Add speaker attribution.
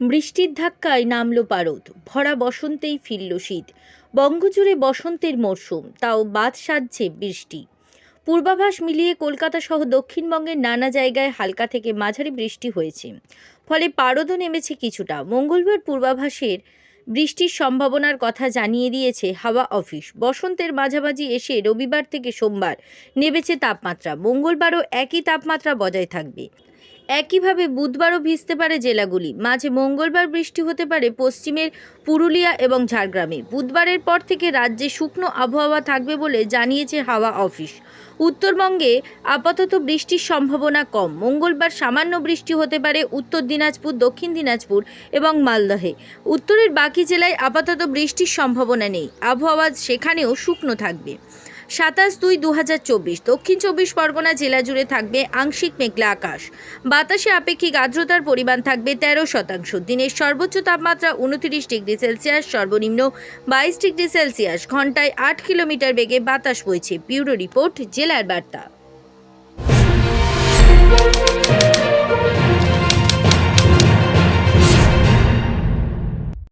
Speaker 1: বৃষ্টির ধাক্কায় নামলো পারদ, ভরা বসন্তেই ফিরল শীত। বঙ্গজুড়ে বসন্তের মরশুম, তাও বাদ সাধছে বৃষ্টি। পূর্বাভাস মিলিয়ে কলকাতা সহ দক্ষিণবঙ্গের নানা জায়গায় হালকা থেকে মাঝারি বৃষ্টি হয়েছে। ফলে পারদও নেমেছে কিছুটা। মঙ্গলবার পূর্বাভাসের বৃষ্টির সম্ভাবনার কথা জানিয়ে দিয়েছে হাওয়া অফিস। বসন্তের মাঝামাঝি এসে রবিবার থেকে সোমবার নেমেছে তাপমাত্রা। মঙ্গলবারও একই তাপমাত্রা বজায় থাকবে। একইভাবে বুধবারও ভিজতে পারে জেলাগুলি। মাঝে মঙ্গলবার বৃষ্টি হতে পারে পশ্চিমের পুরুলিয়া এবং ঝাড়গ্রামে। বুধবারের পর থেকে রাজ্যে শুকনো আবহাওয়া থাকবে বলে জানিয়েছে হাওয়া অফিস। উত্তরবঙ্গে আপাতত বৃষ্টির সম্ভাবনা কম। মঙ্গলবার সামান্য বৃষ্টি হতে পারে উত্তর দিনাজপুর, দক্ষিণ দিনাজপুর এবং মালদহে। উত্তরের বাকি জেলায় আপাতত বৃষ্টির সম্ভাবনা নেই। আবহাওয়া সেখানেও শুকনো থাকবে। সাতাশ দুই দু দক্ষিণ চব্বিশ পরগনা জেলা জুড়ে থাকবে আংশিক মেঘলা আকাশ। বাতাসে আপেক্ষিক আর্দ্রতার পরিমাণ থাকবে তেরো শতাংশ। দিনের সর্বোচ্চ তাপমাত্রা উনত্রিশ ডিগ্রি সেলসিয়াস, সর্বনিম্ন বাইশ ডিগ্রি সেলসিয়াস। ঘন্টায় আট কিলোমিটার বেগে বাতাস বইছে। ব্যুরো রিপোর্ট, জেলার বার্তা।